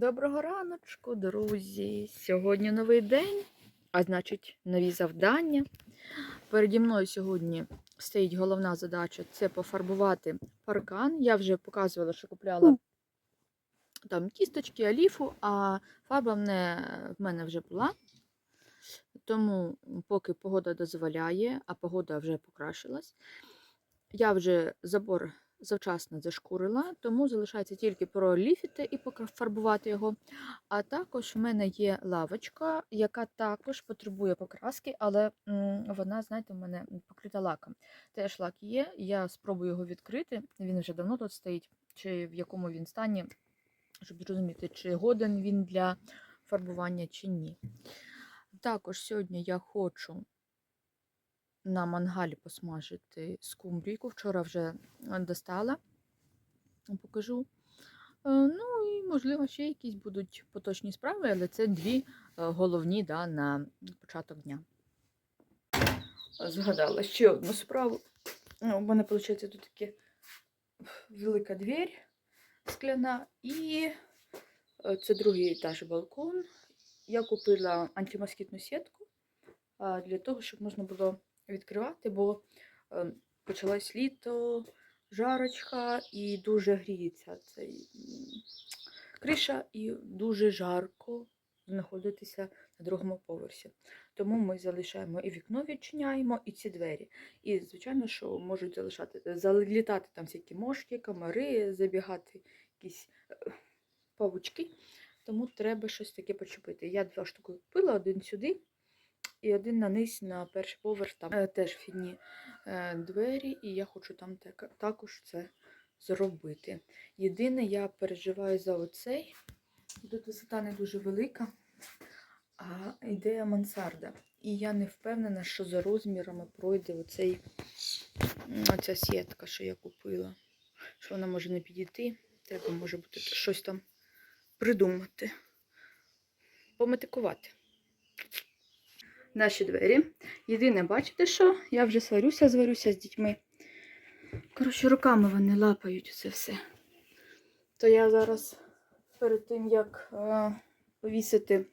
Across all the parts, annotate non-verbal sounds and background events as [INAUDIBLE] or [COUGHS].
Доброго раночку, друзі! Сьогодні новий день, а значить, нові завдання. Переді мною сьогодні стоїть головна задача це пофарбувати паркан. Я вже показувала, що купляла там кісточки, оліфу, а фарба в мене вже була. Тому, поки погода дозволяє, а погода вже покращилась, я вже забор завчасно зашкурила, тому залишається тільки проліфіти і пофарбувати його. А також в мене є лавочка, яка також потребує покраски, але вона, знаєте, в мене покрита лаком. Теж лак є, я спробую його відкрити. Він вже давно тут стоїть, чи в якому він стані, щоб зрозуміти, чи годен він для фарбування, чи ні. Також сьогодні я хочу на мангалі посмажити скумбрійку. Вчора вже е, достала, покажу. Е, Ну і, можливо, ще якісь будуть поточні справи, але це дві е, головні да, на початок дня. Згадала ще одну справу. У мене, виходить, тут таке велика двір скляна, і це другий етаж балкон. Я купила антимоскітну сітку для того, щоб можна було відкривати, бо е, почалось літо, жарочка і дуже гріється цей криша, і дуже жарко знаходитися на другому поверсі. Тому ми залишаємо і вікно відчиняємо, і ці двері. І, звичайно, що можуть залишати, залітати там всякі мошки, комари, забігати якісь е, павучки. Тому треба щось таке почепити. Я два штуки купила, один сюди і один на низ на перший поверх. Там е, теж вхідні е, двері, і я хочу там також це зробити. Єдине, я переживаю за оцей. Тут висота не дуже велика, а ідея мансарда. І я не впевнена, що за розмірами пройде оцей, оця сітка, що я купила. Що вона може не підійти. Треба може бути щось там придумати. Пометикувати. Наші двері. Єдине, бачите, що я вже сварюся, зварюся з дітьми. Коротше, руками вони лапають це все. То я зараз перед тим, як е, повісити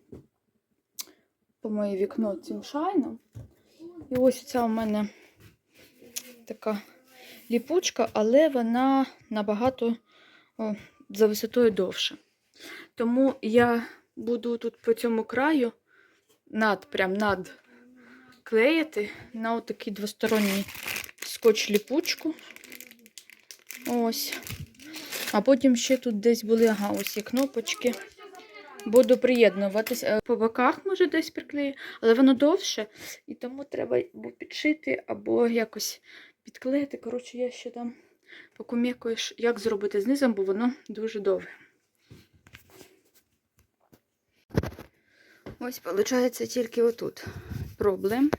по моє вікно цим шайном. І ось ця у мене така ліпучка, але вона набагато о, за висотою довша. Тому я буду тут по цьому краю над, прям над клеїти на отакий двосторонній скотч ліпучку. Ось. А потім ще тут десь були, ага, ось є кнопочки. Буду приєднуватися. Е, По боках, може, десь приклею, але воно довше, і тому треба або підшити, або якось підклеїти. Коротше, я ще там покумікую, як зробити знизом, бо воно дуже довге. Ось, виходить, тільки отут проблем.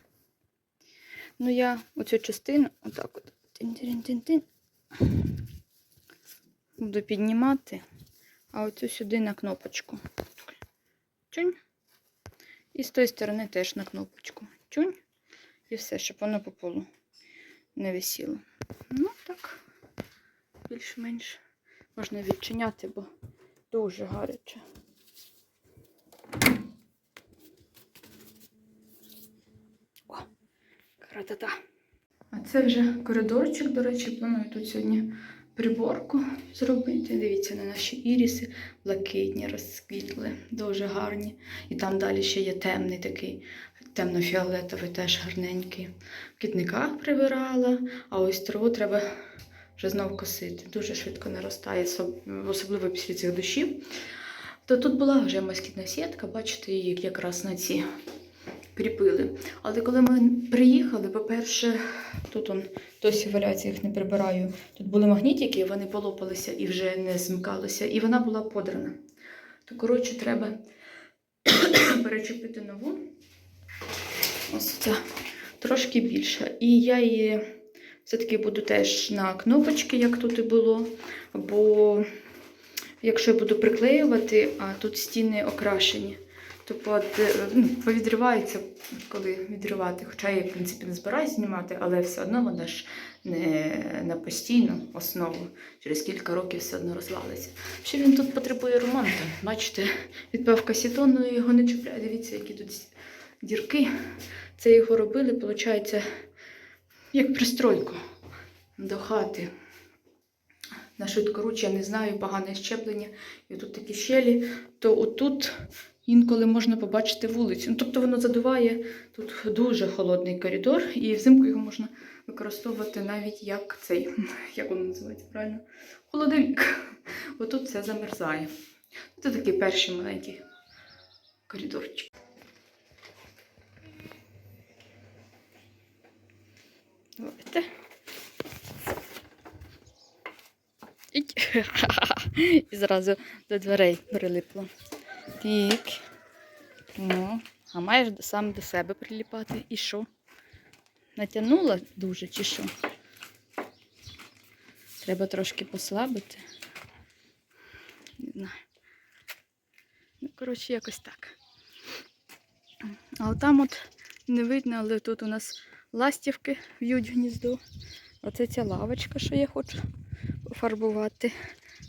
Ну, я оцю частину, отак от, тин-тин-тин-тин, буду піднімати, а оцю сюди на кнопочку. Чунь. І з тої сторони теж на кнопочку. Чунь. І все, щоб воно по полу не висіло. Ну, так, більш-менш можна відчиняти, бо дуже гаряче. Красота. А це вже коридорчик, до речі, планую тут сьогодні приборку зробити. Дивіться на наші іріси, блакитні, розквітли, дуже гарні. І там далі ще є темний такий, темно-фіолетовий, теж гарненький. В квітниках прибирала, а ось траву треба вже знов косити. Дуже швидко наростає, особливо після цих дощів. То тут була вже москітна сітка, бачите, її якраз на ці кріпили. Але коли ми приїхали, по-перше, тут он досі валяється, їх не прибираю. Тут були магнітики, вони полопалися і вже не змикалися, і вона була подрана. То, коротше, треба [COUGHS] перечепити нову. Ось ця трошки більша. І я її все-таки буду теж на кнопочки, як тут і було. Бо якщо я буду приклеювати, а тут стіни окрашені, Ну, повідривається, коли відривати. Хоча я, в принципі, не збираюся знімати, але все одно вона ж не на постійну основу. Через кілька років все одно розвалиться. Ще він тут потребує ремонту. Бачите, відпавка сітону його не чіпляє. Дивіться, які тут дірки. Це його робили, виходить, як пристройку до хати. На швидкоруч, я не знаю, погане щеплення. І тут такі щелі, то отут інколи можна побачити вулицю. Ну, тобто воно задуває тут дуже холодний коридор, і взимку його можна використовувати навіть як цей, [LAUGHS] як воно називається правильно? Холодильник. [LAUGHS] Отут все замерзає. Це такий перший маленький коридорчик. Давайте. [LAUGHS] І зразу до дверей прилипло. Так. Ну, а маєш сам до себе приліпати. І що? Натягнула дуже чи що? Треба трошки послабити. Не знаю. Ну, коротше, якось так. А отам от не видно, але тут у нас ластівки в'ють гніздо. Оце ця лавочка, що я хочу пофарбувати.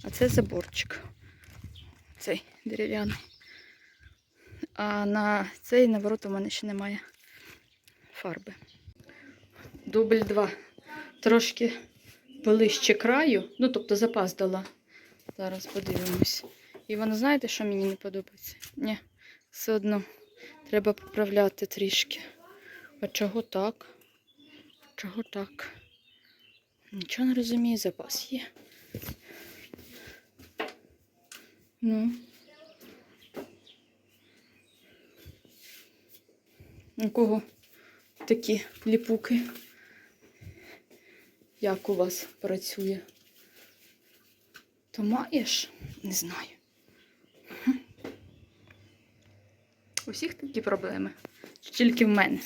А це заборчик. Цей дерев'яний. А на цей наворот у мене ще немає фарби. Дубль 2. Трошки ближче краю, ну тобто запас дала. Зараз подивимось. І воно знаєте, що мені не подобається? Ні, все одно треба поправляти трішки. А чого так? Чого так? Нічого не розумію, запас є. Ну. У кого такі ліпуки? Як у вас працює? То маєш? Не знаю. Хм. У всіх такі проблеми. Чи тільки в мене?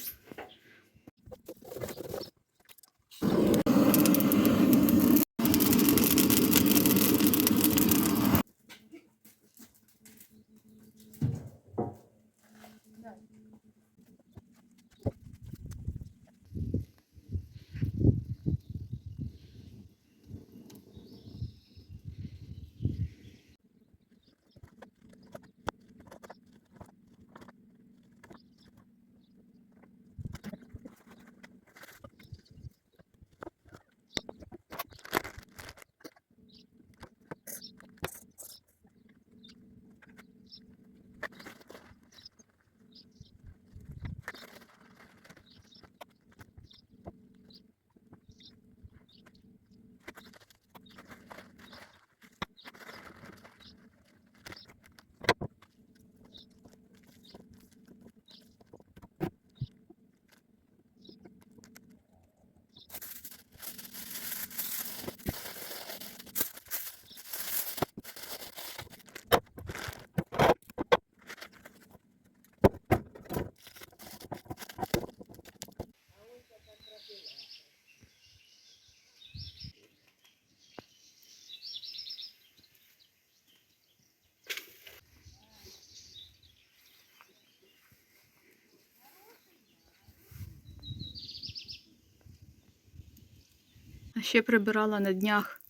Ще прибирала на днях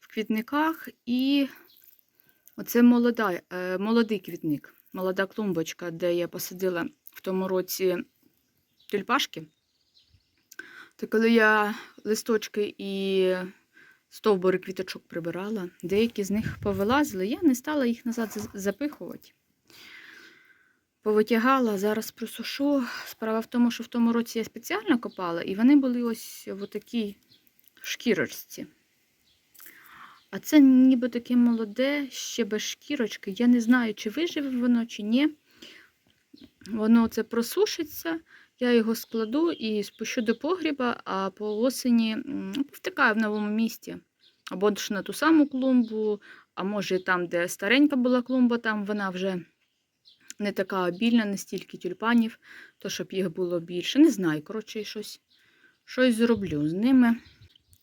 в квітниках і оце молода, е, молодий квітник, молода клумбочка, де я посадила в тому році тюльпашки. То коли я листочки і стовбури квіточок прибирала, деякі з них повилазили, я не стала їх назад запихувати. Повитягала, зараз просушу. Справа в тому, що в тому році я спеціально копала, і вони були ось в такій шкірочці. А це ніби таке молоде, ще без шкірочки. Я не знаю, чи виживе воно, чи ні. Воно це просушиться, я його складу і спущу до погріба, а по осені повтикаю в новому місті. Або ж на ту саму клумбу, а може там, де старенька була клумба, там вона вже не така обільна, не стільки тюльпанів, то щоб їх було більше. Не знаю, коротше, щось, щось зроблю з ними.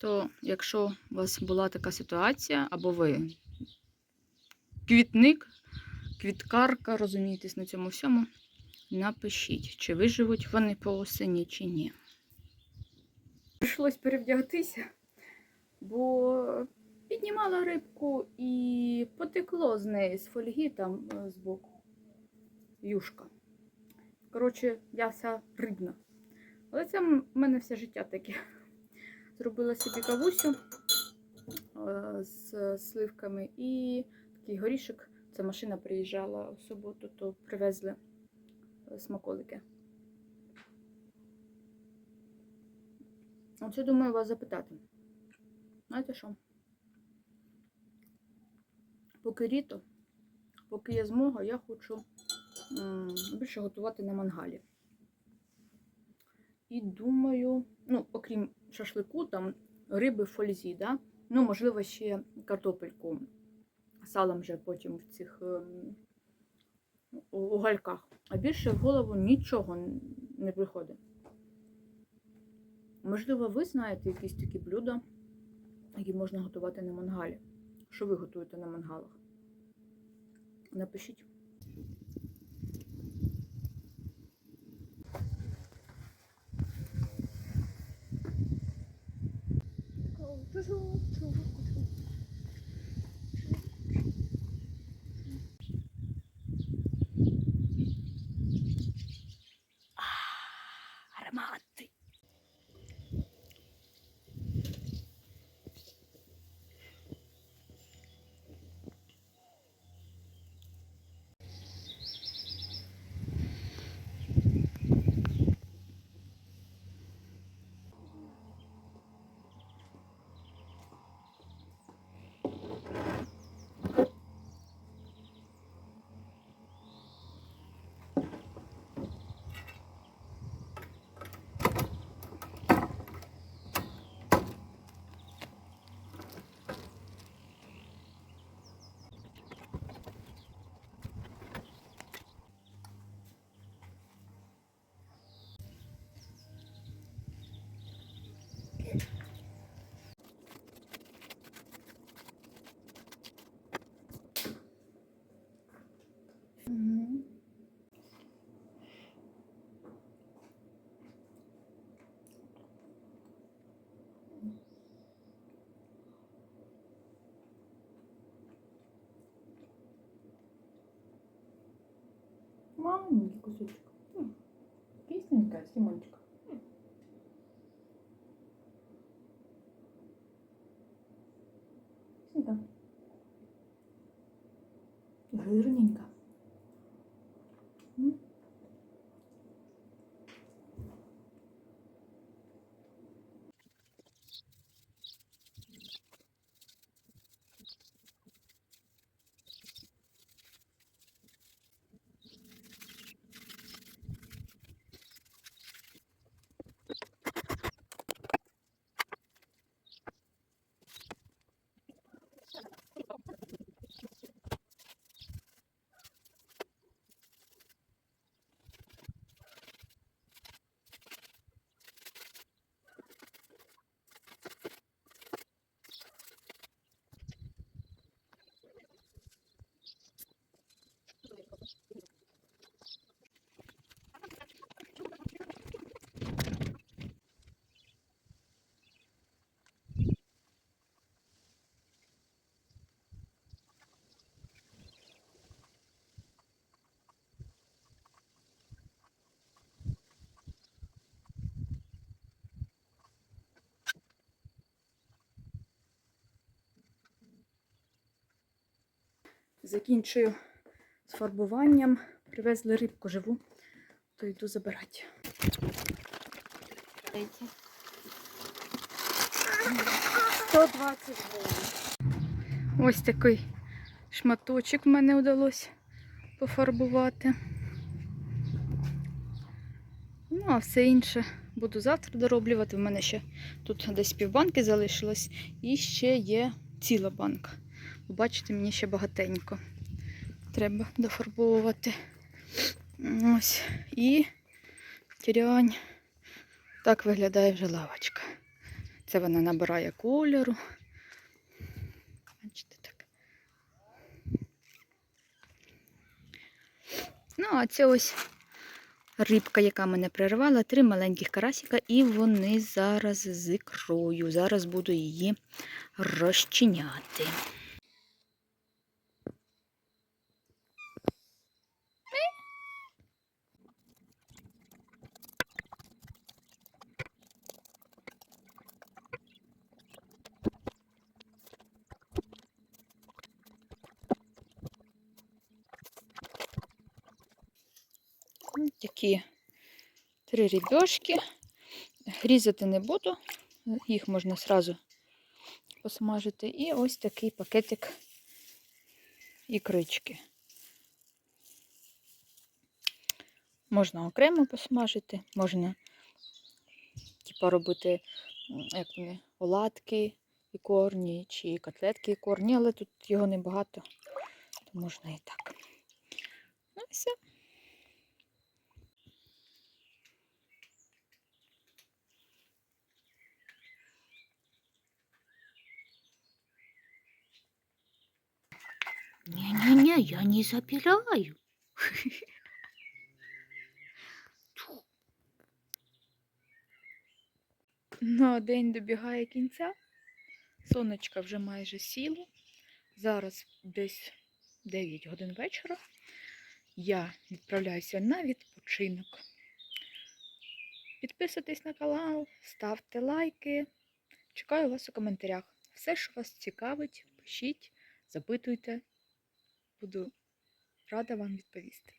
То якщо у вас була така ситуація, або ви квітник, квіткарка, розумієтесь на цьому всьому. Напишіть, чи виживуть вони по осені, чи ні. Прийшлось перевдягтися, бо піднімала рибку і потекло з неї з фольги там е, збоку. Юшка. Коротше, я вся рибна. Але це в мене все життя таке. Зробила собі кавусю е, з сливками і такий горішок. Це машина приїжджала в суботу, то привезли е, смаколики. Оце думаю вас запитати. Знаєте що? Поки літо, поки є змога, я хочу більше готувати на мангалі. І думаю, ну, окрім шашлику, там риби фользі, да? ну, можливо, ще картопельку салом вже потім в цих ем, угольках. А більше в голову нічого не приходить. Можливо, ви знаєте якісь такі блюда, які можна готувати на мангалі. Що ви готуєте на мангалах? Напишіть. 这是我。Маленький кусочек. Песенька, Симончик. Закінчую з фарбуванням. Привезли рибку живу, то йду забирати. 120 гривень. Ось такий шматочок в мене вдалося пофарбувати. Ну, а все інше буду завтра дороблювати. У мене ще тут десь півбанки залишилось. І ще є ціла банка. Бачите, мені ще багатенько. Треба дофарбовувати. Ось. І тірянь. Так виглядає вже лавочка. Це вона набирає кольору. Бачите, так. Ну, а це ось рибка, яка мене прервала, три маленьких карасика, і вони зараз з ікрою. Зараз буду її розчиняти. Ось Такі три рібешки. Різати не буду, їх можна сразу посмажити. І ось такий пакетик ікрички. Можна окремо посмажити, можна типа робити як вони, оладки і корні, чи котлетки і корні, але тут його небагато, то можна і так. Ну і все. Не-не-не, я не забираю. Ну, день добігає кінця. Сонечко вже майже сіло. Зараз десь 9 годин вечора. Я відправляюся на відпочинок. Підписуйтесь на канал, ставте лайки. Чекаю вас у коментарях. Все, що вас цікавить, пишіть, запитуйте. Буду рада вам відповісти.